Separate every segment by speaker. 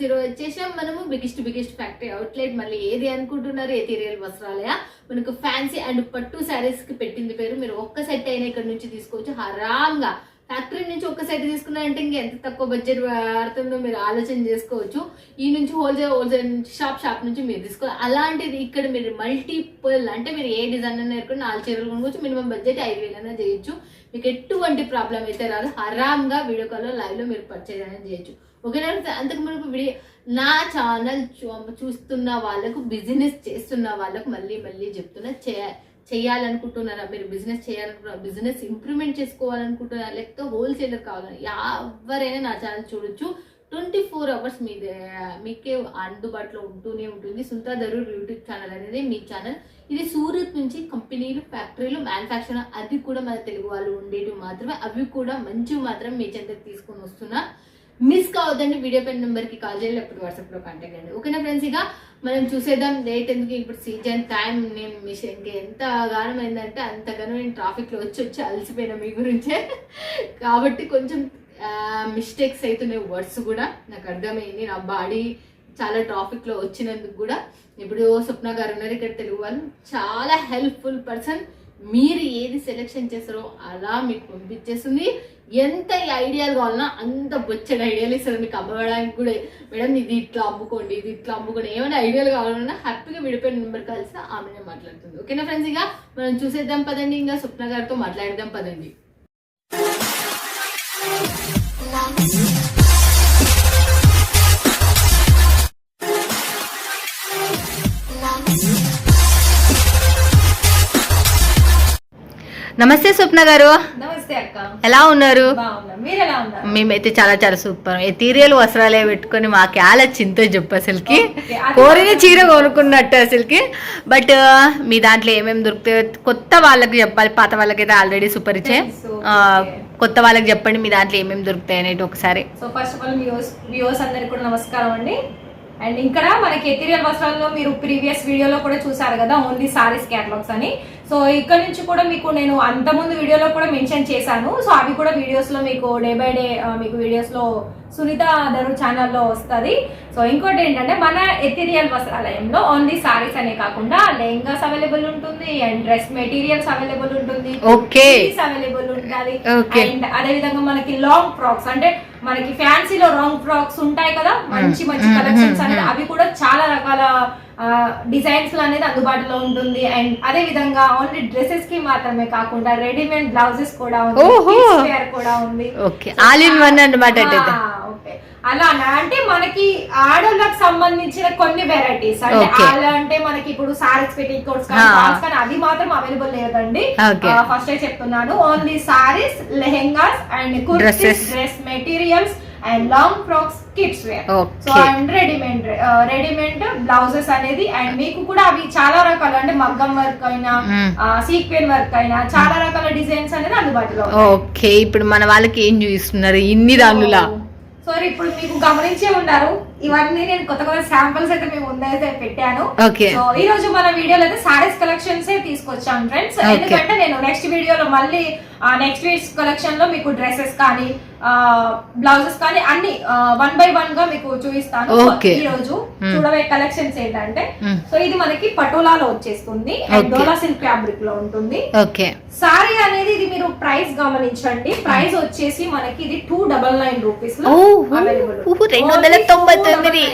Speaker 1: Zero వచ్చేసాం. మనము biggest biggest factory outlet మళ్ళీ ఏది అనుకుంటున్నారు ఎథీరియల్ వస్త్రాలయ? మనకు ఫ్యాన్సీ అండ్ పట్టు శారీస్కి పెట్టింది పేరు. మీరు ఒక్క సెట్ అయినా ఇక్కడ నుంచి తీసుకోవచ్చు. హరాంగా. ఫ్యాక్టరీ నుంచి ఒక్క సెట్ తీసుకున్నారంటే ఇంకా ఎంత తక్కువ బడ్జెట్ పడుతుందో మీరు ఆలోచన చేసుకోవచ్చు. ఈ నుంచి హోల్సేల్ హోల్సేల్ నుంచి షాప్ షాప్ నుంచి మీరు తీసుకోవాలి అలాంటిది ఇక్కడ మీరు మల్టిపుల్ అంటే మీరు ఏ డిజైన్ అయినా నేర్చుకుని నాలుగు చీరలు కొనుక్కోవచ్చు. మినిమం బడ్జెట్ ఐదు వేలైనా చేయొచ్చు. మీకు ఎటువంటి ప్రాబ్లం అయితే రాదు. హరాంగా వీడియో కాల్లో లైవ్లో మీరు పర్చేజ్ అనేది చేయొచ్చు. ఓకేనా అంతకు మునుపు వీడియో నా ఛానల్ చూస్తున్న వాళ్ళకు బిజినెస్ చేస్తున్న వాళ్ళకు మళ్ళీ మళ్ళీ చెప్తున్నా చేయ చేయాలనుకుంటున్నారా? మీరు బిజినెస్ చేయాలనుకుంటున్నారా? బిజినెస్ ఇంప్రూవ్మెంట్ చేసుకోవాలనుకుంటున్నారా? లేకపోతే హోల్సేలర్ కావాలని ఎవరైనా నా ఛానల్ చూడొచ్చు. ట్వంటీ ఫోర్ అవర్స్ మీ మీకే అందుబాటులో ఉంటూనే ఉంటుంది. సుంతా దరూర్ యూట్యూబ్ ఛానల్ అనేది మీ ఛానల్ ఇది సూరత్ నుంచి కంపెనీలు ఫ్యాక్టరీలు మ్యానుఫ్యాక్చర్ అది కూడా మన తెలుగు వాళ్ళు ఉండేవి మాత్రమే. అవి కూడా మంచివి మాత్రం మీ చెంతకు తీసుకొని వస్తున్నా. మిస్ కావద్దండి. వీడియో పెన్ నెంబర్కి కాల్ చేయాలి. అప్పుడు వాట్సాప్లో కాంటాక్ట్ అండి ఓకేనా ఫ్రెండ్స్ ఇక మనం చూసేద్దాం. లేట్ ఎందుకు? ఇప్పుడు సీజన్ టైం నేను మిస్ ఇంకా ఎంత గానం అయిందంటే అంతగానో నేను ట్రాఫిక్లో వచ్చి వచ్చి అలసిపోయినా మీ గురించే. కాబట్టి కొంచెం మిస్టేక్స్ అవుతున్నాయి వర్డ్స్ కూడా నాకు అర్థమైంది. నా బాడీ చాలా ట్రాఫిక్లో వచ్చినందుకు కూడా. ఇప్పుడు స్వప్న గారు ఉన్నారు. ఇక్కడ తెలుగు వాళ్ళు. చాలా హెల్ప్ఫుల్ పర్సన్ మీరు ఏది సెలెక్షన్ చేస్తారో అలా మీకు పంపించేస్తుంది. ఎంత ఐడియాలు కావాలన్నా అంత బొచ్చడి ఐడియాలు ఇస్తారు. మీకు అమ్మడానికి కూడా మేడం ఇది ఇట్లా అమ్ముకోండి ఇది ఇట్లా అమ్ముకోండి. ఏమైనా ఐడియాలు కావాలన్నా హ్యాపీగా విడిపోయిన నెంబర్ కలిసి ఆమెనే మాట్లాడుతుంది. ఓకేనా ఫ్రెండ్స్? ఇక మనం చూసేద్దాం పదండి. ఇంకా స్వప్న గారితో మాట్లాడదాం పదండి. నమస్తే స్వప్న గారు.
Speaker 2: నమస్తే అక్క.
Speaker 1: ఎలా ఉన్నారు? మేమైతే చాలా చాలా సూపర్. ఎథీరియల్ వస్త్రాలే పెట్టుకొని మా క్యాల చింత చెప్పు అసలుకి. కోరిన చీర కొనుక్కున్నట్టు అసలుకి. బట్ మీ దాంట్లో ఏమేమి దొరుకుతాయో కొత్త వాళ్ళకి చెప్పాలి. పాత వాళ్ళకైతే ఆల్రెడీ సూపర్ ఇచ్చే. కొత్త వాళ్ళకి చెప్పండి మీ దాంట్లో ఏమేమి దొరుకుతాయి అనేది ఒకసారి.
Speaker 2: So first of all views views అందరికి కూడా నమస్కారం అండి. అండ్ ఇక్కడ మనకి ఎథీరియల్ వస్త్రాల్లో మీరు ప్రీవియస్ వీడియోలో కూడా చూసారు కదా ఓన్లీ సారీస్ క్యాటలాగ్స్ అని. సో ఇక్కడ నుంచి కూడా మీకు నేను అంతకుముందు వీడియోలో కూడా మెన్షన్ చేశాను. సో అవి కూడా వీడియోస్లో మీకు డే బై డే మీకు వీడియోస్లో సునీత ధరు ఛానల్లో వస్తుంది. సో ఇంకోటి ఏంటంటే మన ఎథీరియల్ వస్త్రాలయంలో ఓన్లీ సారీస్ అనే కాకుండా లెహంగాస్ అవైలబుల్ ఉంటుంది అండ్ డ్రెస్ మెటీరియల్స్ అవైలబుల్ ఉంటుంది. అవైలబుల్ ఉంటుంది. అండ్ అదే విధంగా మనకి లాంగ్ ఫ్రాక్స్ అంటే మనకి ఫ్యాన్సీలో లాంగ్ ఫ్రాక్స్ ఉంటాయి కదా మంచి మంచి
Speaker 1: Mm,
Speaker 2: కలెక్షన్స్
Speaker 1: mm,
Speaker 2: అనేది
Speaker 1: mm.
Speaker 2: అవి కూడా చాలా రకాల డిజైన్స్ అనేది అందుబాటులో ఉంటుంది. అండ్ అదే విధంగా ఓన్లీ డ్రెస్సెస్కి మాత్రమే కాకుండా రెడీమేడ్ బ్లౌజెస్ కూడా ఉంది కూడా ఉంది.
Speaker 1: ఆల్ ఇన్ వన్ అన్నమాట అయితే
Speaker 2: ఆ, okay. అలా అన్న- అంటే మనకి ఆడోళ్ళకి సంబంధించిన కొన్ని వెరైటీస్ అంటే. అలా అంటే మనకి ఇప్పుడు సారీస్ పెట్టి కోట్స్. కానీ అది మాత్రం అవైలబుల్ లేదండి. ఫస్ట్ చెప్తున్నాను only saris lehengas and kurtis. Dress materials and long frocks kids wear so. And readymade readymade blouses అనేది అండ్ మీకు కూడా అవి చాలా రకాల అంటే మగ్గం వర్క్ అయినా. సీక్వెన్ వర్క్ అయినా చాలా రకాల డిజైన్స్ అనేది అందుబాటులో.
Speaker 1: ఓకే ఇప్పుడు మన వాళ్ళకి ఏం చూపిస్తున్నారు ఇన్ని దానిలా
Speaker 2: సార్ ఇప్పుడు మీకు గమనించే ఉన్నారు. ఇవన్నీ నేను కొత్త కొత్త శాంపిల్స్ అయితే మేము ముందైతే పెట్టాను సో ఈ రోజు మన వీడియోలో అయితే సారీస్ కలెక్షన్స్ తీసుకొచ్చాం ఫ్రెండ్స్. ఎందుకంటే నేను నెక్స్ట్ వీడియోలో మళ్ళీ నెక్స్ట్ వీక్స్ కలెక్షన్లో మీకు డ్రెస్సెస్ కానీ బ్లౌజెస్ కానీ అన్ని వన్ బై వన్గా మీకు చూపిస్తాను. ఈ రోజు
Speaker 1: Hmm.
Speaker 2: చూడవే కలెక్షన్స్ ఏంటంటే
Speaker 1: Hmm.
Speaker 2: సో ఇది మనకి పటోలాలో వచ్చేస్తుంది అండ్. డోలా సిల్క్ ఫ్యాబ్రిక్లో ఉంటుంది సారీ అనేది ఇది మీరు ప్రైస్ గమనించండి ప్రైస్ వచ్చేసి మనకి ఇది two double nine rupees available
Speaker 1: తొమ్మిది.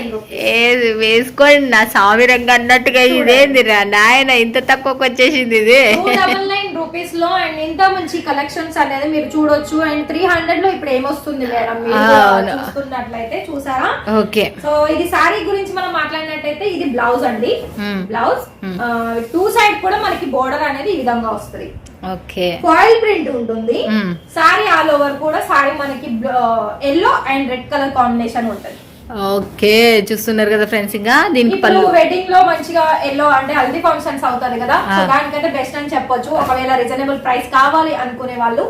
Speaker 1: ఏది వేసుకోండి నా సామిరంగా అన్నట్టుగా ఇదేంది రా? నాయన ఇంత తక్కువకి వచ్చేసింది ఇది.
Speaker 2: టూ డబల్ నైన్ రూపీస్లో అండ్ ఇంత మంచి కలెక్షన్స్ అనేది మీరు చూడొచ్చు. అండ్ త్రీ హండ్రెడ్లో ఇప్పుడు ఏమొస్తుంది మేడం? మీరు
Speaker 1: అవును.
Speaker 2: చూస్తున్నట్లయితే చూసారా?
Speaker 1: ఓకే.
Speaker 2: సో ఇది సారీ గురించి మనం మాట్లాడినట్టయితే ఇది బ్లౌజ్ అండి.
Speaker 1: Hmm.
Speaker 2: బ్లౌజ్. టూ సైడ్ కూడా మనకి బోర్డర్ అనేది ఈ విధంగా వస్తుంది.
Speaker 1: ఓకే.
Speaker 2: ఫాయిల్ ప్రింట్ ఉంటుంది.
Speaker 1: Hmm.
Speaker 2: సారీ ఆల్ ఓవర్ కూడా సారీ మనకి yellow and red colour combination ఉంటుంది.
Speaker 1: ఓకే చూస్తున్నారు కదా ఫ్రెండ్స్ ఇంకా? దీనికి పళ్ళు.
Speaker 2: వెడ్డింగ్లో మంచిగా ఎల్లో అంటే హల్దీ ఫంక్షన్స్ అవుతుంది కదా. దానికంటే బెస్ట్ అని చెప్పొచ్చు. ఒకవేళ రీజనబుల్ ప్రైస్ కావాలి అనుకునే వాళ్ళు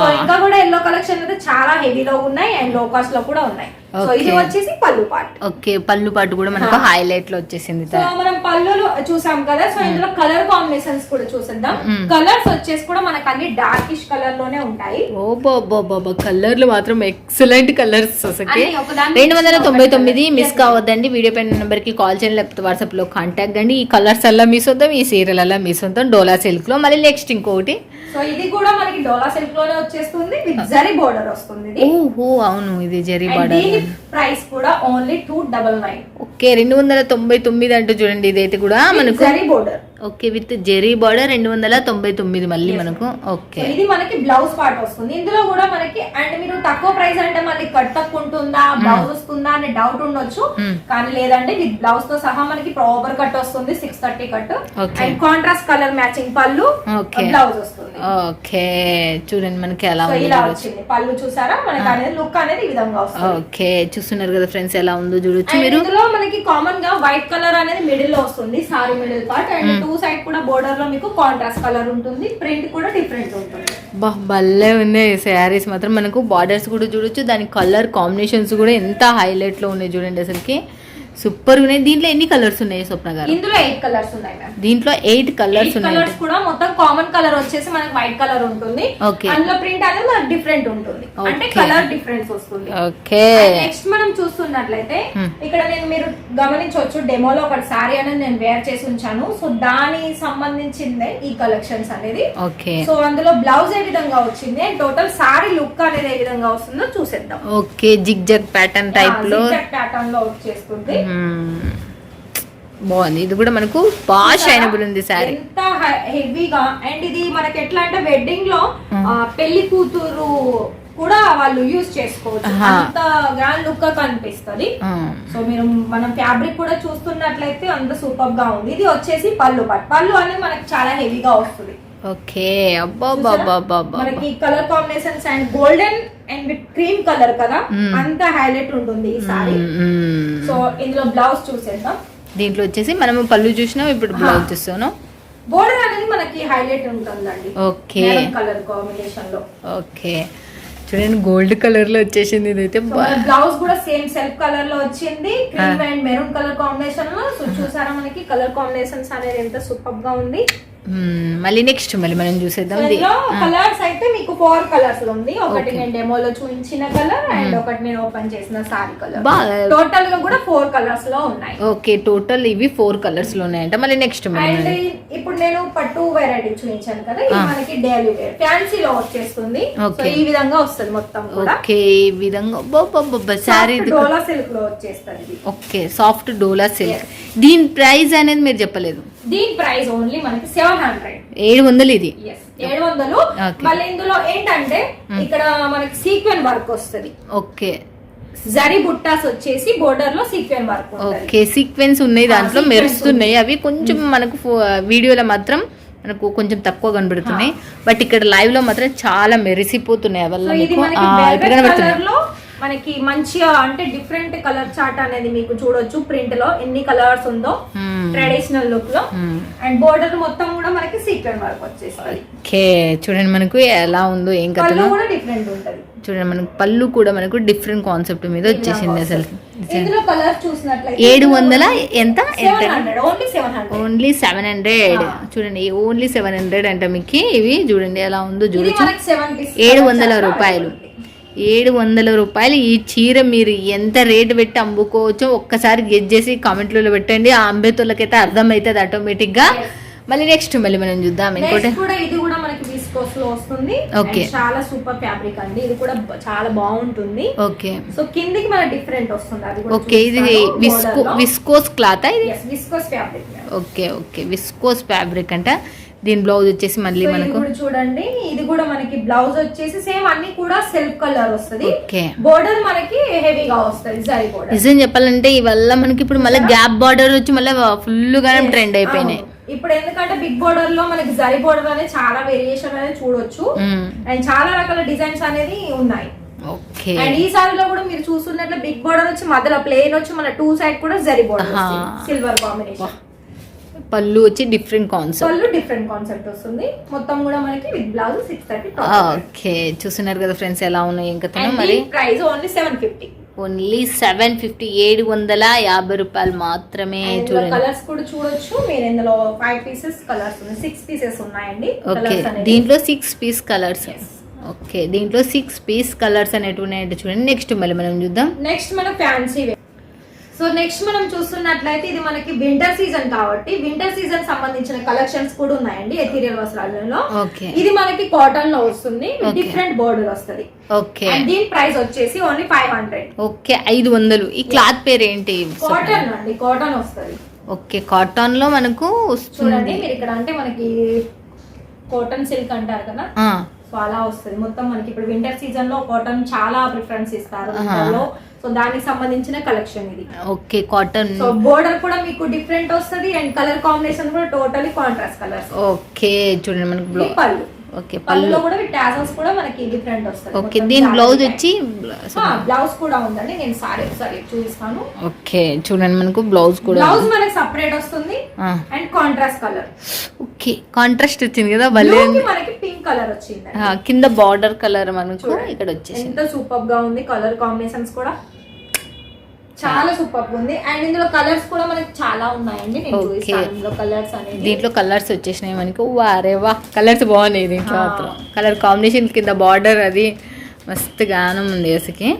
Speaker 2: సో ఇంకా కూడా ఎల్లో కలెక్షన్ అయితే చాలా హెవీలో ఉన్నాయి అండ్లో కాస్ట్లో కూడా ఉన్నాయి. సో ఇది. వచ్చేసి పళ్ళు పార్ట్
Speaker 1: ఓకే పళ్ళు పాటు కూడా మనకు. హైలైట్లో వచ్చేసింది
Speaker 2: సో మనం పళ్ళులు చూసాం కదా సో ఇందులో కలర్ కాంబినేషన్స్ కూడా చూసేద్దాం. కలర్స్ వచ్చేసి కూడా మనకు అన్ని డార్కిష్ కలర్లోనే ఉంటాయి.
Speaker 1: ఓ బాబా కలర్లు మాత్రం ఎక్సలెంట్ కలర్స్ అసలు రెండు వందల తొంభై తొమ్మిది. మిస్. కావద్దండి. వీడియో పైన నెంబర్కి కాల్ చేయండి లేకపోతే వాట్సాప్లో కాంటాక్ట్ కండి. ఈ కలర్స్ అలా మీ సొంతం ఈ సీరియల్ అలా మీ సొంతం డోలా సిల్క్లో. మళ్ళీ నెక్స్ట్ ఇంకొకటి.
Speaker 2: సో ఇది కూడా మనకి డోలా సిల్క్లోనే వచ్చేస్తుంది విత్ జరీ బోర్డర్ వస్తుంది ఇది.
Speaker 1: ఓహో అవును ఇది జెరీ బార్డర్
Speaker 2: దీని ప్రైస్ కూడా only two double nine
Speaker 1: okay రెండు వందల తొంభై తొమ్మిది అంటూ చూడండి ఇదైతే కూడా మనకు ఓకే విత్ జెరీ బార్డర్ రెండు వందల తొంభై తొమ్మిది మళ్ళీ మనకు ఓకే
Speaker 2: ఇది మనకి బ్లౌజ్ పార్ట్ వస్తుంది. ఇందులో కూడా మనకి అండ్ మీరు తక్కువ ప్రైస్ అంటే మళ్ళీ కట్ తక్కువ ఉంటుందా బ్లౌజ్ వస్తుందా అనే డౌట్ ఉండొచ్చు.
Speaker 1: Hmm.
Speaker 2: కానీ లేదంటే విత్ బ్లౌజ్తో సహా మనకి ప్రాపర్ కట్ వస్తుంది six thirty cut. And contrast colour matching పళ్ళు. బ్లౌజ్ వస్తుంది.
Speaker 1: ఓకే చూడండి మనకి ఎలా
Speaker 2: ఇలా. వచ్చింది. పళ్ళు చూసారా? మనకి అనేది లుక్ అనేది ఈ విధంగా వస్తుంది.
Speaker 1: ఓకే చూస్తున్నారు కదా ఫ్రెండ్స్ ఎలా ఉందో చూడొచ్చు మీరు.
Speaker 2: ఇందులో మనకి కామన్గా వైట్ కలర్ అనేది మిడిల్లో వస్తుంది sari middle part and two side కూడా బోర్డర్లో మీకు కాంట్రాస్ట్ కలర్ ఉంటుంది ప్రింట్ కూడా డిఫరెంట్ ఉంటుంది.
Speaker 1: బా భలే ఉన్నాయి శారీస్ మాత్రం మనకు బార్డర్స్ కూడా చూడొచ్చు. దాని కలర్ కాంబినేషన్స్ కూడా ఎంత హైలైట్లో ఉన్నాయి చూడండి అసలుకి. సూపర్ ఉన్నాయి. దీంట్లో ఎన్ని కలర్స్ ఉన్నాయి స్వప్న గారు?
Speaker 2: ఇందులో ఎయిట్ కలర్స్ ఉన్నాయి మ్యామ్.
Speaker 1: దీంట్లో ఎయిట్ కలర్స్ ఉన్నాయి.
Speaker 2: కలర్స్ కూడా మొత్తం కామన్ కలర్ వచ్చేసి మనకి వైట్ కలర్ ఉంటుంది.
Speaker 1: Okay.
Speaker 2: అందులో ప్రింట్ అనేది మనకి డిఫరెంట్ ఉంటుంది. అంటే. కలర్ డిఫరెన్స్ వస్తుంది.
Speaker 1: ఓకే.
Speaker 2: నెక్స్ట్ మనం చూస్తున్నట్లయితే. ఇక్కడ నేను మీరు గమనించవచ్చు డెమోలో ఒక సారీ అనేది నేను వేర్ చేసి ఉంచాను. సో దాని సంబంధించిందే ఈ కలెక్షన్స్ అనేది.
Speaker 1: ఓకే.
Speaker 2: సో అందులో బ్లౌజ్ ఏ విధంగా వచ్చింది టోటల్ సారీ లుక్ అనేది ఏ విధంగా వస్తుందో చూసేద్దాం.
Speaker 1: ఓకే. జిగ్ జగ్ ప్యాటర్న్
Speaker 2: టైప్లో. ప్యాటర్న్లో వచ్చేస్తుంది.
Speaker 1: బాగుంది. ఇది కూడా మనకు బాగా షైనబుల్ ఉంది శారీ
Speaker 2: ఎంత హెవీగా అండ్ ఇది మనకి ఎట్లా అంటే వెడ్డింగ్లో పెళ్ళి కూతురు కూడా వాళ్ళు యూజ్ చేసుకోవచ్చు. అంత గ్రాండ్ లుక్గా కనిపిస్తుంది. సో మీరు మనం ఫ్యాబ్రిక్ కూడా చూస్తున్నట్లయితే అంత సూపర్గా ఉంది. ఇది వచ్చేసి పళ్ళు పట్ పళ్ళు అనేది మనకి చాలా హెవీగా వస్తుంది.
Speaker 1: ఓకే.
Speaker 2: మనకి colour combinations and golden and with cream colour కదా. అంత హైలైట్ ఉంటుంది ఈ సారీ. సో ఇందులో బ్లౌజ్ చూసేద్దాం.
Speaker 1: దీంట్లో వచ్చేసి మనము పళ్ళు చూసినాం ఇప్పుడు బ్లౌజ్ చూస్తాను
Speaker 2: బోర్డర్ అనేది మనకి హైలైట్ ఉంటుందండి.
Speaker 1: ఓకే.
Speaker 2: కలర్ కాంబినేషన్లో.
Speaker 1: ఓకే. చూడండి గోల్డ్ కలర్లో వచ్చేసింది ఇదైతే.
Speaker 2: బ్లౌజ్ కూడా సేమ్ సెల్ఫ్ కలర్లో వచ్చింది క్రీమ్ అండ్ మెరూన్ కలర్ కాంబినేషన్లో. సో చూసారా మనకి కలర్ కాంబినేషన్స్ అనేది ఎంత సూపర్గా ఉంది.
Speaker 1: మళ్ళీ నెక్స్ట్ మళ్ళీ మనం చూసేద్దాం.
Speaker 2: కలర్స్ అయితే మీకు ఫోర్ కలర్స్ ఉంది. ఒకటి. నేను డెమోలో చూపించిన కలర్ అండ్ ఒకటి నేను ఓపెన్ చేసిన సారీ కలర్
Speaker 1: బా
Speaker 2: టోటల్గా కూడా ఫోర్ కలర్స్లో ఉన్నాయి.
Speaker 1: ఓకే టోటల్ ఇవి ఫోర్ కలర్స్లో ఉన్నాయంట. మళ్ళీ నెక్స్ట్
Speaker 2: అండ్
Speaker 1: మళ్ళీ
Speaker 2: ఇప్పుడు నేను పట్టు వెరైటీ చూపించాను కదా ఇది. మనకి డైలీ వేర్ ఫ్యాన్సీ లో వచ్చేస్తుంది. ఈ విధంగా వస్తుంది మొత్తం కూడా.
Speaker 1: ఓకే ఈ విధంగా శారీ
Speaker 2: డోలా సిల్క్లో వచ్చేస్తుంది.
Speaker 1: ఓకే సాఫ్ట్ డోలా సిల్క్ దీని ప్రైస్ అనేది మీరు చెప్పలేదు.
Speaker 2: దీని ప్రైస్ ఓన్లీ మనకి సెవెన్ హండ్రెడ్
Speaker 1: ఏడు వందలు ఇది.
Speaker 2: ఏడు వందలు. మళ్ళీ ఇందులో ఏంటంటే ఇక్కడ మనకి సీక్వెన్ వర్క్ వస్తుంది.
Speaker 1: ఓకే
Speaker 2: జరీ బుట్టాస్ వచ్చేసి బోర్డర్లో సీక్వెన్ వర్క్
Speaker 1: ఓకే సీక్వెన్స్ ఉన్నాయి
Speaker 2: ఆ,
Speaker 1: దాంట్లో మెరుస్తున్నాయి అవి. కొంచెం మనకు ఫో- వీడియోలో మాత్రం మనకు కొంచెం తక్కువ కనబడుతున్నాయి. బట్ ఇక్కడ లైవ్లో మాత్రం చాలా మెరిసిపోతున్నాయి
Speaker 2: సో
Speaker 1: వల్ల
Speaker 2: ఇది
Speaker 1: మీకు.
Speaker 2: మనకి
Speaker 1: ఆ,
Speaker 2: velvet
Speaker 1: ఇక్కడ కనబడుతున్నాయి
Speaker 2: మనకి మంచిగా అంటే డిఫరెంట్ కలర్ చార్ట్ అనేది మీకు చూడొచ్చు. ప్రింట్లో ఎన్ని కలర్స్ ఉందో. ట్రెడిషనల్
Speaker 1: లుక్లో.
Speaker 2: అండ్ బోర్డర్ మొత్తం కూడా మనకి సీక్వెన్ వర్క్ వచ్చేస్తుంది
Speaker 1: ఓకే. చూడండి మనకు ఎలా ఉందో ఏం కథలో
Speaker 2: కూడా డిఫరెంట్ ఉంటది.
Speaker 1: చూడండి మనకు పళ్ళు కూడా మనకు డిఫరెంట్ కాన్సెప్ట్ మీద వచ్చేసింది అసలు.
Speaker 2: కలర్
Speaker 1: ఏడు వందల ఎంత?
Speaker 2: ఓన్లీ సెవెన్ హండ్రెడ్
Speaker 1: చూడండి ఓన్లీ సెవెన్ హండ్రెడ్ అంట మీకు. ఇవి చూడండి ఎలా ఉందో చూడొచ్చు. ఏడు వందల రూపాయలు. ఏడు వందల రూపాయలు ఈ చీర మీరు ఎంత రేటు పెట్టి అమ్ముకోవచ్చో ఒక్కసారి గెట్ చేసి కామెంట్లలో పెట్టండి. ఆ అంబేతోళ్ళకైతే అర్థమవుతుంది ఆటోమేటిక్గా మళ్ళీ నెక్స్ట్ మళ్ళీ మనం చూద్దాం ఇంకోటి.
Speaker 2: నెక్స్ట్ కూడా ఇది కూడా మనకి విస్కోస్లో వస్తుంది.
Speaker 1: Okay.
Speaker 2: And చాలా సూపర్ ఫ్యాబ్రిక్ అండి. ఇది కూడా చాలా బాగుంటుంది.
Speaker 1: ఓకే
Speaker 2: సో కిందికి మన డిఫరెంట్ వస్తుంది. అది
Speaker 1: ఓకే ఇది విస్కో విస్కోస్ క్లాత్ ఇది?
Speaker 2: Viscose fabric
Speaker 1: okay okay viscose fabric అంట. దీని బ్లౌజ్ వచ్చేసి మళ్ళీ మనకు
Speaker 2: చూడండి ఇది కూడా మనకి బ్లౌజ్ వచ్చేసి సేమ్ అన్ని కూడా సెల్ఫ్ కలర్ వస్తుంది. బోర్డర్ మనకి హెవీగా వస్తుంది జరీ బోర్డర్
Speaker 1: నిజం చెప్పాలంటే ఇవల్ల మనకి ఇప్పుడు మళ్ళీ గ్యాప్ బార్డర్ వచ్చి మళ్ళీ ఫుల్గా ట్రెండ్ అయిపోయినాయి.
Speaker 2: ఇప్పుడు ఎందుకంటే బిగ్ బోర్డర్లో మనకి జరీ బోర్డర్ అనేది చాలా వేరియేషన్ అనేది చూడొచ్చు. అండ్ చాలా రకాల డిజైన్స్ అనేది ఉన్నాయి.
Speaker 1: ఓకే.
Speaker 2: అండ్ ఈ సారీలో కూడా మీరు చూస్తున్నట్లు బిగ్ బోర్డర్ వచ్చి మధ్యలో ప్లేన్ వచ్చి మన టూ సైడ్ కూడా జరీ బోర్డర్. సిల్వర్ కాంబినేషన్
Speaker 1: పళ్ళు వచ్చి డిఫరెంట్ కాన్సెప్ట్
Speaker 2: పళ్ళు డిఫరెంట్ కాన్సెప్ట్ వస్తుంది. మొత్తం కూడా మనకి with blouse six thirty
Speaker 1: okay చూస్తున్నారు కదా ఫ్రెండ్స్ ఎలా ఉన్నాయి ఇంకా మరి.
Speaker 2: Price only seven fifty
Speaker 1: only seven fifty ఏడు వందల యాభై రూపాయలు మాత్రమే చూడండి.
Speaker 2: కలర్స్ కూడా చూడొచ్చు. మీరు ఇందులో ఫైవ్ పీసెస్ కలర్స్ ఉన్నాయి. సిక్స్ పీసెస్ ఉన్నాయండి.
Speaker 1: ఓకే దీంట్లో సిక్స్ పీస్ కలర్స్ ఓకే దీంట్లో సిక్స్ పీస్ కలర్స్ అనేటివి ఉన్నాయంటే చూడండి. నెక్స్ట్ మళ్ళీ మనం చూద్దాం.
Speaker 2: నెక్స్ట్ మన ఫ్యాన్సీ సో నెక్స్ట్ మనం చూస్తున్నట్లయితే ఇది మనకి వింటర్ సీజన్ కాబట్టి వింటర్ సీజన్ సంబంధించిన కలెక్షన్స్ కూడా ఉన్నాయండి ఎథీరియల్ వస్త్రాలలో
Speaker 1: ఓకే.
Speaker 2: ఇది మనకి కాటన్లో వస్తుంది. డిఫరెంట్ బోర్డర్ వస్తుంది.
Speaker 1: ఓకే.
Speaker 2: అండ్ దీని ప్రైస్ వచ్చేసి ఓన్లీ ఫైవ్ హండ్రెడ్
Speaker 1: ఓకే ఐదు వందలు. ఈ క్లాత్ పేరు ఏంటి?
Speaker 2: కాటన్ అండి కాటన్ వస్తుంది.
Speaker 1: ఓకే కాటన్లో మనకు
Speaker 2: చూడండి
Speaker 1: వస్తుంది
Speaker 2: మీరు ఇక్కడ అంటే మనకి కాటన్ సిల్క్ అంటారు కదా? సో అలా వస్తుంది. మొత్తం మనకి ఇప్పుడు వింటర్ సీజన్లో కాటన్ చాలా ప్రిఫరెన్స్ ఇస్తారు సో దానికి సంబంధించిన కలెక్షన్ ఇది.
Speaker 1: ఓకే కాటన్
Speaker 2: సో బోర్డర్ కూడా మీకు డిఫరెంట్ వస్తుంది అండ్ కలర్ కాంబినేషన్ కూడా టోటలీ కాంట్రాస్ట్ కలర్స్
Speaker 1: ఓకే చూడండి మనకు బ్లౌ
Speaker 2: పళ్ళు.
Speaker 1: ఓకే
Speaker 2: పళ్ళులో
Speaker 1: పళ్ళు.
Speaker 2: కూడా టాజల్స్ కూడా మనకి డిఫరెంట్ వస్తుంది.
Speaker 1: ఓకే దీని బ్లౌజ్ వచ్చి
Speaker 2: బ్లౌజ్ కూడా ఉందండి. నేను సారీ ఒకసారి చూపిస్తాను.
Speaker 1: ఓకే చూడండి మనకు బ్లౌజ్ కూడా
Speaker 2: బ్లౌజ్ మనకి సపరేట్ వస్తుంది. And contrast colour
Speaker 1: okay contrast వచ్చింది కదా భలే.
Speaker 2: మనకి కలర్ వచ్చింది
Speaker 1: కింద బార్డర్ కలర్ మనకు
Speaker 2: చూడండి.
Speaker 1: ఇక్కడ వచ్చేసింది.
Speaker 2: ఎంత సూపర్గా ఉంది కలర్ కాంబినేషన్స్ కూడా. చాలా సూపర్ ఉంది. అండ్ ఇందులో కలర్స్ కూడా మనకి చాలా ఉన్నాయండి. నేను. చూపిస్తాను ఇందులో కలర్స్ అనేది.
Speaker 1: దీంట్లో కలర్స్ వచ్చేసినాయి మనకు. వారే వా కలర్స్ బాగున్నాయి దీంట్లో కలర్ కాంబినేషన్ కింద బార్డర్ అది. మస్తు గానం ఉంది అసలుకి.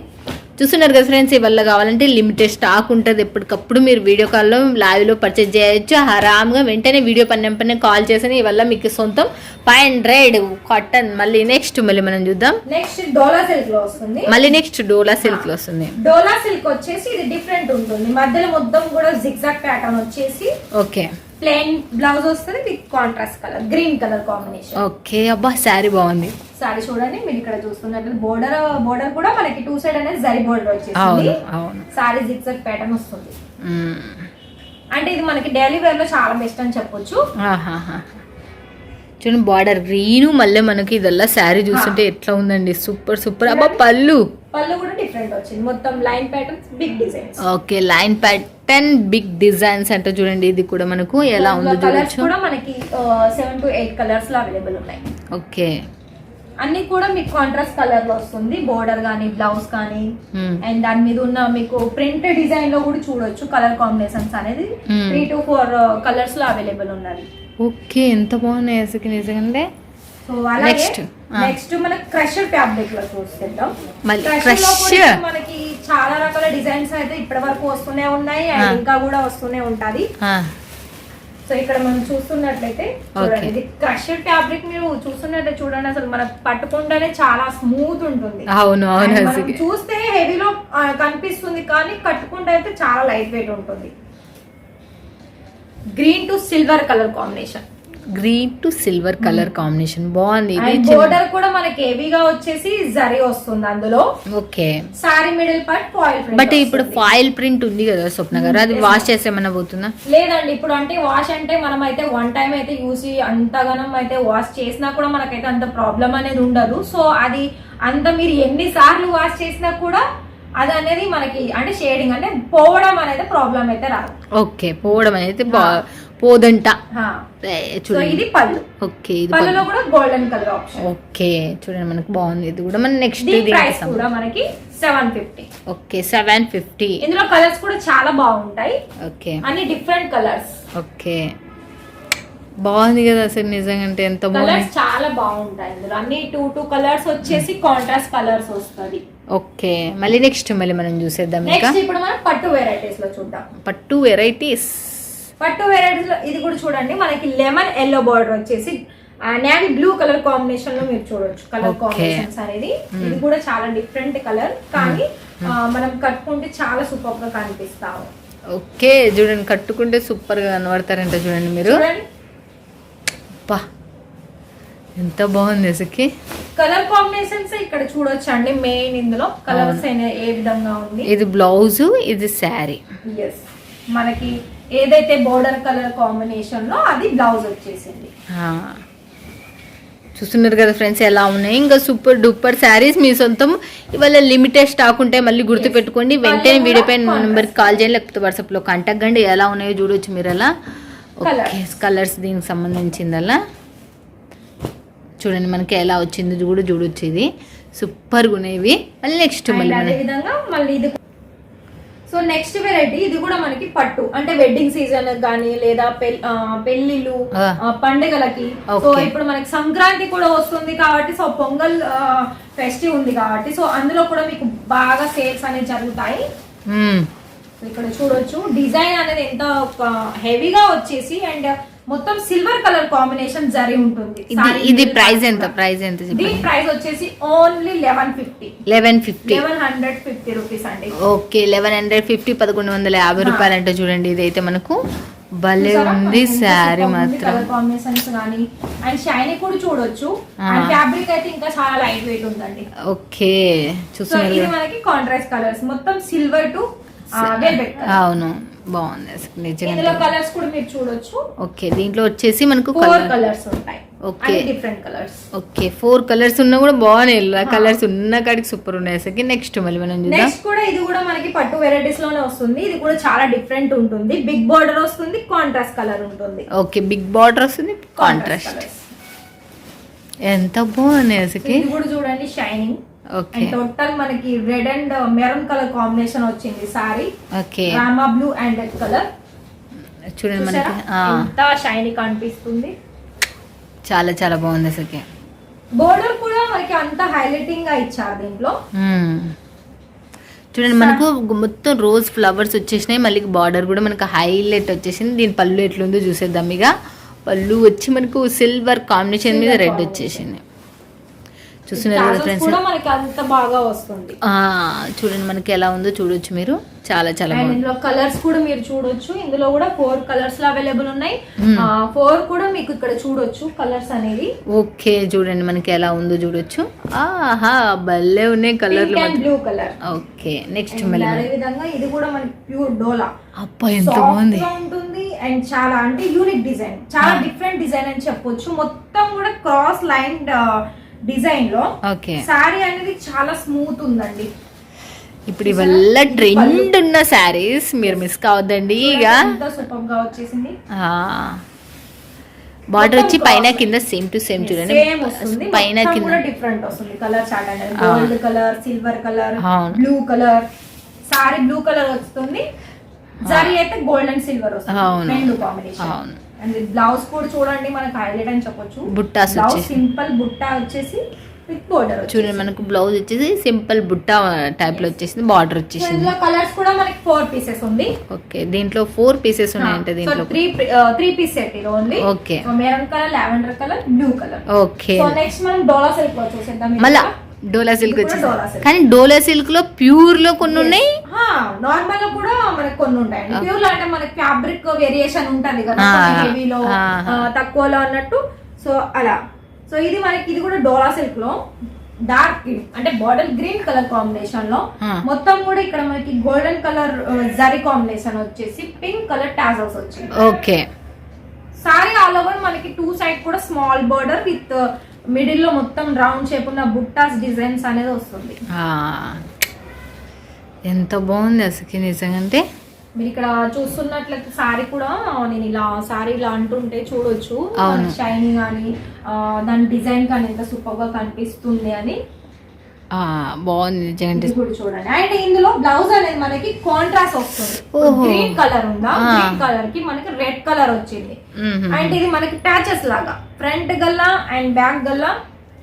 Speaker 1: చూస్తున్నారు కదా ఫ్రెండ్స్ ఇవల్ల కావాలంటే లిమిటెడ్ స్టాక్ ఉంటుంది. ఎప్పటికప్పుడు మీరు వీడియో కాల్లో లైవ్లో పర్చేజ్ చేయొచ్చు. ఆరామ్గా వెంటనే వీడియో పన్నెం పన్నే కాల్ చేసిన ఇవల్ల మీకు సొంతం ఫైవ్ హండ్రెడ్ కాటన్ మళ్ళీ నెక్స్ట్ మళ్ళీ మనం చూద్దాం.
Speaker 2: నెక్స్ట్ డోలా సిల్క్లో వస్తుంది.
Speaker 1: మళ్ళీ నెక్స్ట్ డోలా సిల్క్లో వస్తుంది.
Speaker 2: డోలా సిల్క్ వచ్చేసి ఇది డిఫరెంట్ ఉంటుంది. మధ్యలో మొత్తం కూడా జిగ్జాగ్ ప్యాటర్న్ వచ్చేసి
Speaker 1: ఓకే
Speaker 2: ప్లెయిన్ బ్లౌజ్ వస్తుంది with contrast colour green colour combination
Speaker 1: okay అబ్బా శారీ బాగుంది.
Speaker 2: సారీ చూడండి మీరు ఇక్కడ చూస్తున్నట్లు బోర్డర్ బోర్డర్ కూడా మనకి టూ సైడ్ అనేది జరీ బోర్డర్ వచ్చేసింది.
Speaker 1: అవును అవును.
Speaker 2: సారీ జిగ్జాగ్ ప్యాటర్న్ వస్తుంది. అంటే ఇది మనకి డైలీ వేర్లో చాలా బెస్ట్ అని చెప్పొచ్చు.
Speaker 1: చూడండి బార్డర్ గ్రీన్ మళ్ళీ మనకి ఇదల్లా శారీ చూస్తుంటే ఎట్లా ఉందండి సూపర్ సూపర్. అబ్బా పళ్ళు.
Speaker 2: పళ్ళు కూడా డిఫరెంట్ వచ్చింది. మొత్తం line patterns big designs
Speaker 1: okay line pattern big designs అంటే చూడండి ఇది కూడా మనకు ఎలా ఉందో చూడొచ్చు?
Speaker 2: కూడా మనకి సెవెన్ టు ఎయిట్ కలర్స్లో అవైలబుల్ ఉన్నాయి.
Speaker 1: ఓకే.
Speaker 2: అన్ని కూడా మీకు కాంట్రాస్ట్ కలర్లో వస్తుంది. బోర్డర్ కానీ బ్లౌజ్ కానీ. అండ్ దాని మీద ఉన్న మీకు ప్రింట్ డిజైన్లో కూడా చూడొచ్చు కలర్ కాంబినేషన్స్ అనేది. త్రీ టు ఫోర్ కలర్స్లో అవైలబుల్ ఉన్నది.
Speaker 1: ఓకే ఎంత బాగున్నాయి అసలు నిజంగా.
Speaker 2: సో అలాగే
Speaker 1: Next. Ah.
Speaker 2: నెక్స్ట్ మనకి క్రషర్ ఫ్యాబ్రిక్లో చూస్తుంటాం మనకి చాలా రకాల డిజైన్స్ అయితే ఇప్పటి వరకు వస్తూనే ఉన్నాయి అండ్. ఇంకా కూడా వస్తూనే ఉంటది. సో ఇక్కడ మనం చూస్తున్నట్లయితే చూడండి ఇది క్రషర్ ఫ్యాబ్రిక్ మీరు చూస్తున్నట్లయితే చూడండి అసలు మనకు పట్టుకుంటేనే చాలా స్మూత్ ఉంటుంది.
Speaker 1: అవును అవును
Speaker 2: చూస్తే హెవీలో కనిపిస్తుంది కానీ కట్టుకుంటే అయితే చాలా లైట్ వెయిట్ ఉంటుంది. Green to silver colour combination
Speaker 1: green to silver colour combination బాగుంది.
Speaker 2: బోర్డర్ కూడా మనకి హెవీగా వచ్చేసి జరీ వస్తుంది అందులో.
Speaker 1: Okay.
Speaker 2: Sari middle part foil
Speaker 1: but ఇప్పుడు ఫాయిల్ ప్రింట్ ఉంది కదా స్వప్న గారు. అది వాష్ చేస్తే ఏమన్నా పోతుందా?
Speaker 2: లేదండి. ఇప్పుడు అంటే వాష్ అంటే మనం అయితే వన్ టైం అయితే యూస్ అంతగానం అయితే వాష్ చేసినా కూడా మనకైతే అంత ప్రాబ్లం అనేది ఉండదు. సో అది అంత మీరు ఎన్ని సార్లు వాష్ చేసినా కూడా అది అనేది మనకి అంటే షేడింగ్ అంటే పోవడం అనేది ప్రాబ్లం అయితే రాదు.
Speaker 1: ఓకే. పోవడం అనేది పోదంట. చూడండి.
Speaker 2: ఇది పళ్ళు.
Speaker 1: ఓకే ఇది
Speaker 2: పళ్ళులో కూడా గోల్డెన్ కలర్ ఆప్షన్
Speaker 1: ఓకే చూడండి మనకు బాగుంది. ఇది కూడా మన నెక్స్ట్
Speaker 2: దీని ప్రైస్ కూడా మనకి seven fifty
Speaker 1: okay seven fifty
Speaker 2: ఇందులో కలర్స్ కూడా చాలా బాగుంటాయి.
Speaker 1: ఓకే.
Speaker 2: అన్ని డిఫరెంట్ కలర్స్
Speaker 1: ఓకే. బాగుంది కదా అసలు నిజంగా అంటే ఎంత బాగుంది.
Speaker 2: చాలా బాగుంటాయి ఇందులో. అన్ని టూ టూ కలర్స్ వచ్చేసి కాంట్రాస్ట్ కలర్స్ వస్తుంది.
Speaker 1: ఓకే మళ్ళీ నెక్స్ట్ మళ్ళీ మనం చూసేద్దాం ఇంకా.
Speaker 2: ఇప్పుడు మనం పట్టు వెరైటీస్లో చూద్దాం.
Speaker 1: పట్టు వెరైటీస్
Speaker 2: పట్టు వెరైటీస్లో ఇది కూడా చూడండి. మనకి లెమన్ ఎల్లో బార్డర్ వచ్చేసి నేవీ బ్లూ కలర్ కాంబినేషన్లో మీరు చూడొచ్చు. కలర్. కాంబినేషన్స్ అనేది. ఇది కూడా చాలా డిఫరెంట్ కలర్ కానీ ఆ, మనం కట్టుకుంటే చాలా సూపర్గా కనిపిస్తాము
Speaker 1: ఓకే చూడండి కట్టుకుంటే సూపర్గా కనబడతారంట చూడండి మీరు. అబ్బా ఎంత బాగుంది అసలుకి.
Speaker 2: కలర్ కాంబినేషన్స్ ఇక్కడ చూడొచ్చు అండి మెయిన్ ఇందులో కలర్స్ ఏ విధంగా ఉంది.
Speaker 1: ఇది బ్లౌజ్ ఇది శారీ
Speaker 2: మనకి ఏదైతే బోర్డర్ కలర్ కాంబినేషన్లో అది బ్లౌజ్ వచ్చేసింది.
Speaker 1: చూస్తున్నారు కదా ఫ్రెండ్స్ ఎలా ఉన్నాయి. ఇంకా సూపర్ డూపర్ శారీస్ మీ సొంతం. ఇవాళ లిమిటెడ్ స్టాక్ ఉంటాయి మళ్ళీ గుర్తు పెట్టుకోండి వెంటనే వీడియో పైన. నెంబర్కి కాల్ చేయండి. లేకపోతే వాట్సాప్లో కాంటాక్ట్ కండి. ఎలా ఉన్నాయో చూడొచ్చు మీరు అలా. ఓకే. కలర్స్ దీనికి సంబంధించింది అలా. చూడండి మనకి ఎలా వచ్చింది కూడా చూడొచ్చు ఇది. సూపర్గా ఉన్నాయి మళ్ళీ నెక్స్ట్ మళ్ళీ
Speaker 2: అదే
Speaker 1: మన
Speaker 2: విధంగా మళ్ళీ ఇది సో నెక్స్ట్ వెరైటీ ఇది కూడా మనకి పట్టు. అంటే వెడ్డింగ్ సీజన్ కానీ లేదా పెళ్ళిళ్ళు పండుగలకి. సో. ఇప్పుడు మనకి సంక్రాంతి కూడా వస్తుంది కాబట్టి సో పొంగల్ ఫెస్టివ్ ఉంది కాబట్టి సో అందులో కూడా మీకు బాగా సేల్స్ అనేవి జరుగుతాయి. ఇక్కడ చూడొచ్చు. డిజైన్ అనేది ఎంత హెవీగా వచ్చేసి అండ్ మొత్తం సిల్వర్ కలర్ కాంబినేషన్ జరి ఉంటుంది.
Speaker 1: ఇది ఇది ప్రైస్ ఎంత? ప్రైస్ ఎంత
Speaker 2: దీని ప్రైస్ వచ్చేసి only eleven fifty
Speaker 1: eleven fifty
Speaker 2: eleven hundred fifty rupees అండి.
Speaker 1: ఓకే లెవెన్ హండ్రెడ్ ఫిఫ్టీ పదకొండు వందల యాభై రూపాయలు అంటే చూడండి ఇదైతే మనకు. భలే ఉంది శారీ మాత్రం.
Speaker 2: కాంబినేషన్స్ కానీ అండ్ షైనీ కూడా చూడొచ్చు. అండ్ ఫ్యాబ్రిక్ అయితే ఇంకా చాలా లైట్ వెయిట్ ఉందండి
Speaker 1: ఓకే చూస్తున్నారు
Speaker 2: ఇది? మనకి కాంట్రాస్ట్ కలర్స్ మొత్తం సిల్వర్ టు
Speaker 1: అవును. బాగుంది అసలు
Speaker 2: ఇందులో
Speaker 1: నిజంగా
Speaker 2: కలర్స్ కూడా మీరు చూడొచ్చు.
Speaker 1: ఓకే దీంట్లో వచ్చేసి మనకు
Speaker 2: ఫోర్
Speaker 1: కలర్
Speaker 2: కలర్స్ ఉంటాయి.
Speaker 1: Okay.
Speaker 2: Different colours
Speaker 1: okay four colours ఉన్నా కూడా బాగున్నాయి. కలర్స్ ఉన్న కాడికి సూపర్ ఉన్నాయి. అసలు నెక్స్ట్ మళ్ళీ మనం చూద్దాం.
Speaker 2: నెక్స్ట్ కూడా ఇది కూడా మనకి పట్టు వెరైటీస్లోనే వస్తుంది. ఇది కూడా చాలా డిఫరెంట్ ఉంటుంది. బిగ్ బార్డర్ వస్తుంది కాంట్రాస్ట్ కలర్ ఉంటుంది.
Speaker 1: ఓకే బిగ్ బార్డర్ వస్తుంది కాంట్రాస్ట్. ఎంత బాగున్నాయి అసలు
Speaker 2: ఇది కూడా చూడండి షైనింగ్
Speaker 1: ఓకే
Speaker 2: అండ్ టోటల్ మనకి red and maroon colour combination వచ్చింది sari
Speaker 1: okay
Speaker 2: Rama blue and red colour
Speaker 1: చూడండి మనకి.
Speaker 2: ఎంత షైనీ కనిపిస్తుంది.
Speaker 1: చాలా చాలా బాగుంది అసలుకి.
Speaker 2: బోర్డర్ కూడా మనకి అంత హైలైటింగ్గా ఇచ్చారు దీంట్లో.
Speaker 1: చూడండి మనకు మొత్తం రోజ్ ఫ్లవర్స్ వచ్చేసినాయి. మళ్ళీ బార్డర్ కూడా మనకు హైలైట్ వచ్చేసింది. దీని పళ్ళు ఎట్లుందో చూసేద్దాం ఇక. పళ్ళు వచ్చి మనకు సిల్వర్ కాంబినేషన్ మీద రెడ్. వచ్చేసింది. చూస్తున్నారు ఫ్రెండ్స్
Speaker 2: మనకి అంత బాగా వస్తుంది.
Speaker 1: చూడండి మనకి ఎలా ఉందో చూడొచ్చు మీరు. చాలా చాలా
Speaker 2: ఇందులో కలర్స్ కూడా మీరు చూడొచ్చు. ఇందులో కూడా ఫోర్ కలర్స్ అవైలబుల్ ఉన్నాయి. ఫోర్ కూడా మీకు ఇక్కడ చూడొచ్చు కలర్స్ అనేది
Speaker 1: ఓకే చూడండి మనకి ఎలా ఉందో చూడొచ్చు. ఆహా భలే ఉన్నాయి కలర్లు
Speaker 2: and blue colour
Speaker 1: okay next
Speaker 2: అదే విధంగా ఇది కూడా మనకి ప్యూర్ డోలా.
Speaker 1: అబ్బా ఎంత బాగుంది.
Speaker 2: ఉంటుంది అండ్ చాలా అంటే యూనిక్ డిజైన్ చాలా. డిఫరెంట్ డిజైన్ అని చెప్పొచ్చు. మొత్తం కూడా క్రాస్ లైన్ డిజైన్లో
Speaker 1: ఓకే.
Speaker 2: సారీ అనేది చాలా స్మూత్ ఉందండి.
Speaker 1: ఇప్పుడు ఇవల్ల ట్రెండ్ ఉన్న శారీస్ మీరు మిస్ కావద్దండి ఇక.
Speaker 2: వచ్చేసింది.
Speaker 1: బార్డర్ వచ్చి పైన. కింద సేమ్ టు సేమ్ చూడండి. పైన కింద
Speaker 2: డిఫరెంట్ వస్తుంది. కలర్ అనేది
Speaker 1: ఆ.
Speaker 2: Gold colour silver colour. Blue colour sari blue colour వస్తుంది. జరీ అయితే గోల్డ్ అండ్ సిల్వర్ వస్తుంది. రెండు కాంబినేషన్
Speaker 1: అవును.
Speaker 2: అండ్ బ్లౌజ్ కూడా చూడండి మనకి హైలైట్ అని చెప్పొచ్చు.
Speaker 1: బుట్టాస్
Speaker 2: బ్లౌజ్
Speaker 1: వచ్చేసి.
Speaker 2: సింపుల్ బుట్టా వచ్చేసి విత్ బోర్డర్
Speaker 1: చూడండి మనకు బ్లౌజ్ వచ్చేసి సింపుల్ బుట్ట టైప్లో వచ్చేసింది బార్డర్ వచ్చేసింది.
Speaker 2: ఇందులో కలర్స్ కూడా మనకి ఫోర్ పీసెస్ ఉంది.
Speaker 1: ఓకే దీంట్లో ఫోర్ పీసెస్ ఉన్నాయంటే దీంట్లో
Speaker 2: త్రీ త్రీ పీస్ సెట్ ఇది only
Speaker 1: okay
Speaker 2: maroon colour lavender colour blue colour
Speaker 1: okay
Speaker 2: so next మనం డోలా సిల్క్లో చూసేద్దాం
Speaker 1: మళ్ళా. Dola silk
Speaker 2: silk.
Speaker 1: కానీ డోలా సిల్క్. లో ప్యూర్లో కొన్ని ఉన్నాయి
Speaker 2: నార్మల్గా కూడా మనకి కొన్ని ఉంటాయండి ప్యూర్లో అంటే మనకి ఫ్యాబ్రిక్ వేరియేషన్ ఉంటది కదా హెవీలో. తక్కువలో అన్నట్టు. సో అలా. సో ఇది మనకి ఇది కూడా డోలా సిల్క్లో డార్క్ గ్రీన్ అంటే బార్డర్ గ్రీన్ కలర్
Speaker 1: కాంబినేషన్లో.
Speaker 2: మొత్తం కూడా ఇక్కడ మనకి గోల్డెన్ కలర్ జరీ కాంబినేషన్ వచ్చేసి పింక్ కలర్ టాజల్స్ వచ్చింది
Speaker 1: ఓకే.
Speaker 2: సారీ ఆల్ ఓవర్ మనకి టూ సైడ్ కూడా స్మాల్ బార్డర్ విత్ మిడిల్లో మొత్తం రౌండ్ షేప్ ఉన్న బుట్టాస్ డిజైన్స్ అనేది వస్తుంది.
Speaker 1: ఎంత బాగుంది అసలు నిజంగా
Speaker 2: మీరు ఇక్కడ చూస్తున్నట్లయితే సారీ కూడా నేను ఇలా సారీ ఇలా అంటుంటే చూడొచ్చు. షైనింగ్ కానీ దాని డిజైన్ కానీ ఎంత సూపర్గా కనిపిస్తుంది అని
Speaker 1: బాగుంది నిజంగా
Speaker 2: చూడండి. అండ్ ఇందులో బ్లౌజ్ అనేది మనకి కాంట్రాస్ట్ వస్తుంది. గ్రీన్ కలర్ ఉందా. గ్రీన్ కలర్కి మనకి రెడ్ కలర్ వచ్చింది. అండ్ ఇది మనకి ప్యాచెస్ లాగా. ఫ్రంట్ గల్లా అండ్ బ్యాక్ గల్లా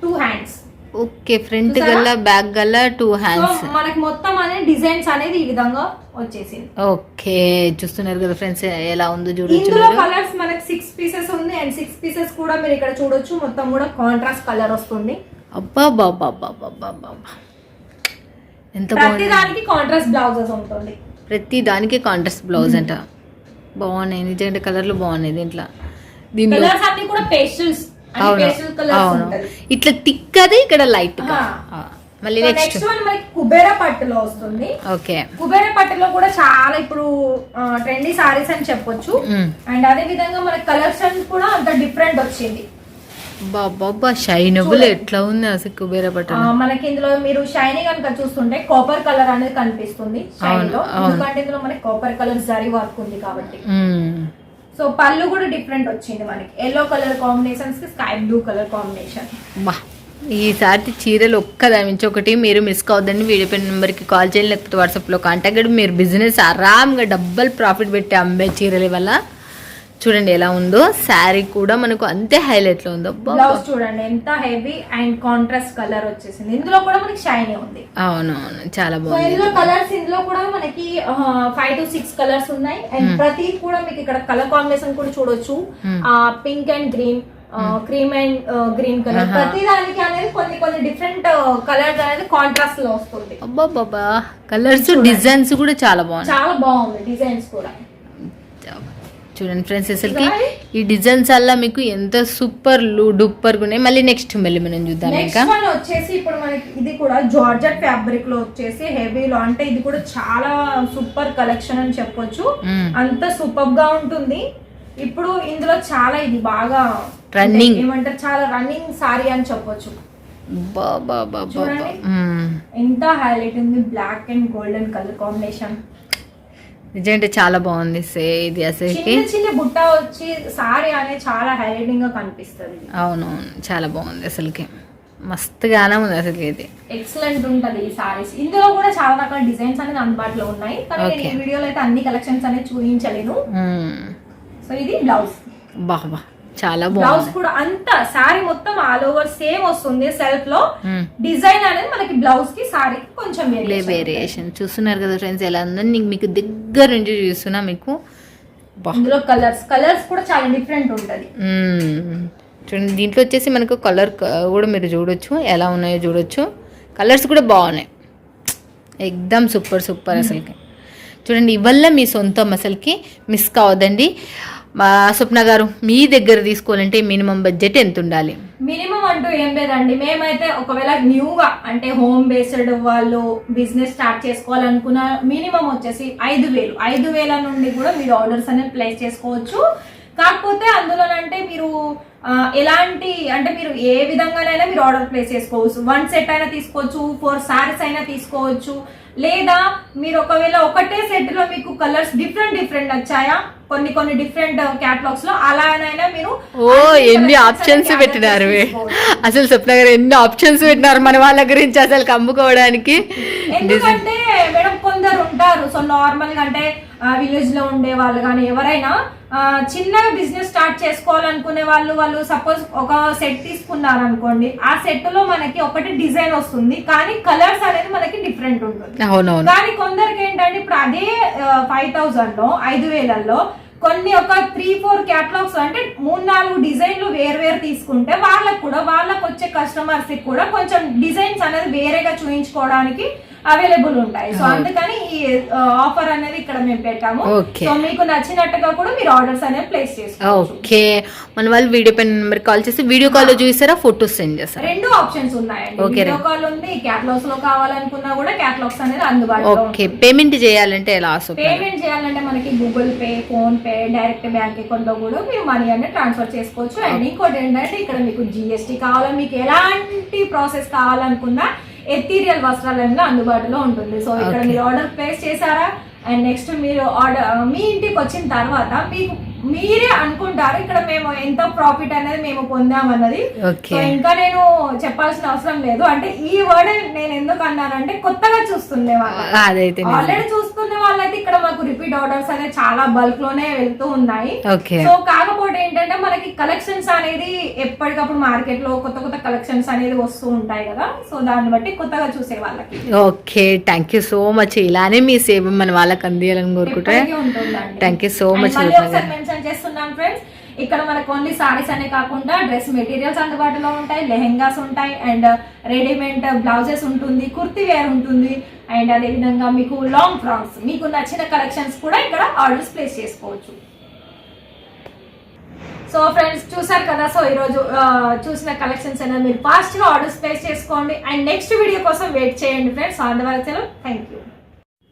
Speaker 2: టూ హ్యాండ్స్
Speaker 1: ఓకే ఫ్రంట్? గల్ల బ్యాక్ గల్ల టూ హ్యాండ్స్
Speaker 2: మనకి మొత్తం అనేది డిజైన్స్ అనేది ఈ విధంగా వచ్చేసింది.
Speaker 1: ఓకే చూస్తున్నారు కదా ఫ్రెండ్స్ ఎలా ఉందో చూడొచ్చు
Speaker 2: ఇందులో కలర్స్ మనకి సిక్స్ పీసెస్ ఉంది. అండ్ సిక్స్ పీసెస్ కూడా మీరు ఇక్కడ చూడొచ్చు. మొత్తం కూడా కాంట్రాస్ట్ కలర్ వస్తుంది.
Speaker 1: అబ్బా బాబా బాబా బాబా ఎంత
Speaker 2: ప్రతి దానికి కాంట్రాస్ట్ బ్లౌజెస్ ఉంటుంది.
Speaker 1: ప్రతి దానికి కాంట్రాస్ట్ బ్లౌజ్ అంట. బాగున్నాయి నిజంగా కలర్లు బాగున్నాయి దీంట్లో. దీనిలో
Speaker 2: కలర్స్ అన్ని కూడా పేస్టల్స్
Speaker 1: అవును ఇట్లా థిక్ అది ఇక్కడ లైట్ మళ్ళీ నెక్స్ట్
Speaker 2: నెక్స్ట్ వన్ మనకి కుబేరా పట్టులో వస్తుంది.
Speaker 1: ఓకే.
Speaker 2: కుబేరా పట్టులో కూడా చాలా ఇప్పుడు ట్రెండీ సారీస్ అని చెప్పొచ్చు. అండ్ అదే విధంగా మన కలెక్షన్ కూడా అంత డిఫరెంట్ వచ్చింది.
Speaker 1: బాబా షైనబుల్ ఎట్లా ఉంది అసలు కుబేర
Speaker 2: ఆ,
Speaker 1: బటన్
Speaker 2: మనకి ఇందులో మీరు షైనీ కనుక చూస్తుంటే కాపర్ కలర్ అనేది కనిపిస్తుంది షైన్లో.
Speaker 1: అవును, అవును.
Speaker 2: ఎందుకంటే ఇందులో మనకి కాపర్ కలర్ జరీ వర్క్ ఉంది కాబట్టి. సో పళ్ళు కూడా డిఫరెంట్ వచ్చింది మనకి. ఎల్లో కలర్ కాంబినేషన్స్కి స్కై బ్లూ కలర్ కాంబినేషన్
Speaker 1: ఈసారి చీరలు ఒక్కదాని నుంచి ఒకటి మీరు మిస్ కావద్దండి. వీడియో పైన నెంబర్కి కాల్ చేయండి లేకపోతే వాట్సాప్లో కాంటాక్ట్ మీరు బిజినెస్ ఆరామ్గా డబ్బల్ ప్రాఫిట్ పెట్టి అమ్మే చీరల వల్ల చూడండి ఎలా ఉందో. శారీ కూడా మనకు అంతే హైలైట్లో ఉందో. అబ్బా.
Speaker 2: బ్లౌజ్ చూడండి ఎంత హెవీ అండ్ కాంట్రాస్ట్ కలర్ వచ్చేసింది. ఇందులో కూడా మనకి షైనీ ఉంది.
Speaker 1: అవును అవును చాలా బాగుంది.
Speaker 2: ఇందులో కలర్స్ ఇందులో కూడా మనకి ఫైవ్ టు సిక్స్ కలర్స్ ఉన్నాయి. అండ్ ప్రతి కూడా మీకు ఇక్కడ కలర్ కాంబినేషన్ కూడా చూడొచ్చు.
Speaker 1: Hmm.
Speaker 2: Pink and green cream and green colour. ప్రతి దానికి అనేది కొన్ని కొన్ని డిఫరెంట్ కలర్స్ అనేది కాంట్రాస్ట్లో వస్తుంది.
Speaker 1: అబ్బా బాబా కలర్స్ డిజైన్స్ కూడా చాలా బాగున్నాయి.
Speaker 2: చాలా బాగుంది డిజైన్స్ కూడా.
Speaker 1: చూడండి ఫ్రెండ్స్ అసలుకి. ఈ డిజైన్స్ అలా మీకు ఎంత సూపర్ డూపర్ ఉన్నాయి మళ్ళీ నెక్స్ట్ మళ్ళీ మనం చూద్దాం ఇంకా.
Speaker 2: వచ్చేసి ఇప్పుడు మనకి ఇది కూడా జార్జెట్ ఫ్యాబ్రిక్లో వచ్చేసి హెవీలో అంటే ఇది కూడా చాలా సూపర్ కలెక్షన్ అని చెప్పొచ్చు. అంత సూపర్గా ఉంటుంది. ఇప్పుడు ఇందులో చాలా ఇది బాగా. అంటే ఏమంటారు? చాలా రన్నింగ్ సారీ అని చెప్పొచ్చు. ఎంత హైలైట్ ఉంది. Black and golden colour combination
Speaker 1: నిజంటే చాలా బాగుంది సే ఇది అసలుకి.
Speaker 2: చిన్న బుట్ట వచ్చి సారీ అనేది చాలా హైలైటింగ్గా కనిపిస్తుంది.
Speaker 1: అవునవును చాలా బాగుంది అసలుకి. మస్తుగానే ఉంది అసలుకి ఇది.
Speaker 2: ఎక్సలెంట్ ఉంటది ఈ సారీస్ ఇందులో కూడా చాలా రకాల డిజైన్స్ అనేది అందుబాటులో ఉన్నాయి. కానీ నేను
Speaker 1: Okay.
Speaker 2: ఈ వీడియోలో అయితే అన్ని కలెక్షన్స్ అనేది చూపించలేను. సో ఇది బ్లౌజ్
Speaker 1: బా బా. చాలా
Speaker 2: బ్లౌజ్ కూడా అంత సారీ మొత్తం ఆల్ ఓవర్ సేమ్ వస్తుంది. సెల్ఫ్లో
Speaker 1: మ్మ్.
Speaker 2: డిజైన్ అనేది మనకి బ్లౌజ్కి సారీ కొంచెం.
Speaker 1: వేరియేషన్ చూస్తున్నారు కదా ఫ్రెండ్స్ ఎలా ఉందని మీకు దగ్గర నుంచి చూస్తున్నా మీకు.
Speaker 2: ఇందులో కలర్స్ కలర్స్ కూడా చాలా డిఫరెంట్ ఉంటది.
Speaker 1: మ్మ్. చూడండి దీంట్లో వచ్చేసి మనకు కలర్ కూడా మీరు చూడొచ్చు. ఎలా ఉన్నాయో చూడొచ్చు. కలర్స్ కూడా బాగున్నాయి. ఎక్దమ్ సూపర్ సూపర్ అసలుకి. చూడండి ఇవల్ల మీ సొంతం అసలుకి మిస్ కావద్దండి. స్వప్న గారు మీ దగ్గర తీసుకోవాలంటే మినిమం బడ్జెట్ ఎంత ఉండాలి
Speaker 2: మినిమం అంటూ ఏం లేదండి. మేమైతే ఒకవేళ న్యూగా అంటే హోమ్ బేస్డ్ వాళ్ళు బిజినెస్ స్టార్ట్ చేసుకోవాలనుకున్న మినిమం వచ్చేసి ఐదు వేలు. ఐదు వేల నుండి కూడా మీరు ఆర్డర్స్ అనేది ప్లేస్ చేసుకోవచ్చు. కాకపోతే అందులోనంటే మీరు ఎలాంటి అంటే మీరు ఏ విధంగానైనా మీరు ఆర్డర్ ప్లేస్ చేసుకోవచ్చు. వన్ సెట్ అయినా తీసుకోవచ్చు ఫోర్ సారీస్ అయినా తీసుకోవచ్చు. లేదా మీరు ఒకవేళ ఒకటే సెట్లో మీకు కలర్స్ డిఫరెంట్ డిఫరెంట్ వచ్చాయా? కొన్ని కొన్ని డిఫరెంట్ క్యాటలాగ్స్లో అలానైనా మీరు
Speaker 1: ఓ ఎన్ని ఆప్షన్స్ పెట్టినారు. అసలు స్వప్న గారు ఎన్ని ఆప్షన్స్ పెట్టినారు మన వాళ్ళ గురించి అసలు అమ్ముకోవడానికి
Speaker 2: ఎందుకంటే మేడం కొందరు ఉంటారు. సో నార్మల్గా అంటే విలేజ్లో ఉండే వాళ్ళు కానీ ఎవరైనా ఆ, చిన్నగా బిజినెస్ స్టార్ట్ చేసుకోవాలనుకునే వాళ్ళు వాళ్ళు సపోజ్ ఒక సెట్ తీసుకున్నారు అనుకోండి ఆ సెట్లో మనకి ఒకటి డిజైన్ వస్తుంది కానీ కలర్స్ అనేది మనకి డిఫరెంట్ ఉంటుంది. కానీ కొందరికి ఏంటంటే ఇప్పుడు అదే ఫైవ్ థౌసండ్లో ఐదు వేలల్లో కొన్ని ఒక త్రీ ఫోర్ క్యాటలాగ్స్ అంటే మూడు నాలుగు డిజైన్లు వేరు వేరు తీసుకుంటే వాళ్ళకు కూడా వాళ్ళకు వచ్చే కస్టమర్స్కి కూడా కొంచెం డిజైన్స్ అనేది వేరేగా చూయించుకోవడానికి అవైలబుల్ ఉంటాయి. సో. అందుకని ఈ ఆఫర్ అనేది ఇక్కడ మేము పెట్టాము. సో మీకు నచ్చినట్టుగా కూడా మీరు ఆర్డర్స్ అనేది ప్లేస్ చేసుకోవచ్చు.
Speaker 1: ఓకే. మన వాళ్ళు వీడియో పైన నెంబర్ కాల్ చేసి వీడియో కాల్లో చూసారా ఫొటోస్ సెండ్ చేస్తారా
Speaker 2: రెండు ఆప్షన్స్ ఉన్నాయండి. వీడియో కాల్ ఉంది క్యాటలాగ్స్లో కావాలనుకున్నా కూడా క్యాటలాగ్స్ అనేది అందుబాటులో
Speaker 1: ఓకే. పేమెంట్ చేయాలంటే ఎలా?
Speaker 2: పేమెంట్ చేయాలంటే మనకి Google Pay PhonePe direct bank అకౌంట్లో కూడా మీరు మనీ అనేది ట్రాన్స్ఫర్ చేసుకోవచ్చు. అండ్ ఇంకోటి ఏంటంటే ఇక్కడ మీకు జిఎస్టీ కావాలా మీకు ఎలాంటి ప్రాసెస్ కావాలనుకున్నా ఎథీరియల్ వస్త్రాలయంలో అందుబాటులో ఉంటుంది సో ఇక్కడ. మీరు ఆర్డర్ ప్లేస్ చేశారా అండ్ నెక్స్ట్ మీరు ఆర్డర్ మీ ఇంటికి వచ్చిన తర్వాత మీకు మీరే అనుకుంటారు. ఇక్కడ మేము ఎంత ప్రాఫిట్ అనేది మేము పొందామన్నది సో ఇంకా నేను చెప్పాల్సిన అవసరం లేదు. అంటే ఈ వర్డ్ నేను ఎందుకు అన్నానంటే కొత్తగా చూస్తుండే వాళ్ళు. ఆల్రెడీ చూసుకున్న వాళ్ళైతే ఇక్కడ మాకు రిపీట్ ఆర్డర్స్ అనేది చాలా బల్క్లోనే వెళ్తూ ఉన్నాయి. సో కాకపోతే ఏంటంటే మనకి కలెక్షన్స్ అనేది ఎప్పటికప్పుడు మార్కెట్లో కొత్త కొత్త కలెక్షన్స్ అనేది వస్తూ ఉంటాయి కదా. సో దాన్ని బట్టి కొత్తగా చూసే వాళ్ళకి.
Speaker 1: Okay. Thank you so much ఇలానే మీ సేవ మన వాళ్ళకి అందియాలని కోరుకుంటే. థ్యాంక్ యూ సో మచ్
Speaker 2: మళ్ళీ చేస్తున్నాను ఫ్రెండ్స్ ఇక్కడ మనకు ఓన్లీ సారీస్ అనే కాకుండా డ్రెస్ మెటీరియల్స్ అందుబాటులో ఉంటాయి లెహెంగాస్ ఉంటాయి అండ్ రెడీమేడ్ బ్లౌజెస్ ఉంటుంది కుర్తి వేర్ ఉంటుంది. అండ్ అదేవిధంగా మీకు లాంగ్ ఫ్రాక్స్ మీకు నచ్చిన కలెక్షన్స్ కూడా ఇక్కడ ఆర్డర్స్ ప్లేస్ చేసుకోవచ్చు. సో ఫ్రెండ్స్ చూసారు కదా? సో ఈరోజు uh, చూసిన కలెక్షన్స్ అయినా మీరు ఫాస్ట్గా ఆర్డర్స్ ప్లేస్ చేసుకోండి. అండ్ నెక్స్ట్ వీడియో కోసం వెయిట్ చేయండి ఫ్రెండ్స్ అందువల్ల థ్యాంక్ యూ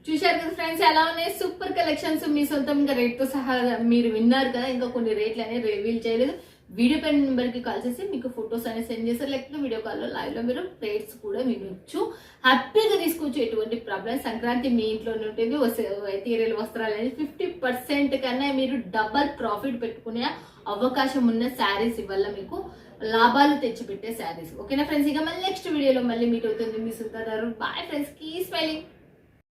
Speaker 3: చూశారు కదా ఫ్రెండ్స్ ఎలా ఉన్నాయి? సూపర్ కలెక్షన్స్ మీ సొంతంగా రేట్తో సహా మీరు విన్నారు కదా ఇంకా కొన్ని రేట్లు అనేది రివీల్ చేయలేదు. వీడియో పైన నెంబర్కి కాల్ చేసి మీకు ఫొటోస్ అనేది సెండ్ చేస్తారు. లేకపోతే వీడియో కాల్లో లైవ్లో మీరు రేట్స్ కూడా వినొచ్చు. హ్యాపీగా తీసుకోవచ్చు ఎటువంటి ప్రాబ్లం సంక్రాంతి మీ ఇంట్లోనే ఉంటుంది. తీరేలు వస్త్రాలు అనేది ఫిఫ్టీ పర్సెంట్ కన్నా మీరు డబల్ ప్రాఫిట్ పెట్టుకునే అవకాశం ఉన్న శారీస్ ఇవల్ల మీకు.
Speaker 1: లాభాలు తెచ్చిపెట్టే శారీస్ ఓకేనా ఫ్రెండ్స్ ఇక మళ్ళీ నెక్స్ట్ వీడియోలో మళ్ళీ మీట్ అవుతుంది మీ సుతాదారు బాయ్ ఫ్రెండ్స్ కీ స్మైలింగ్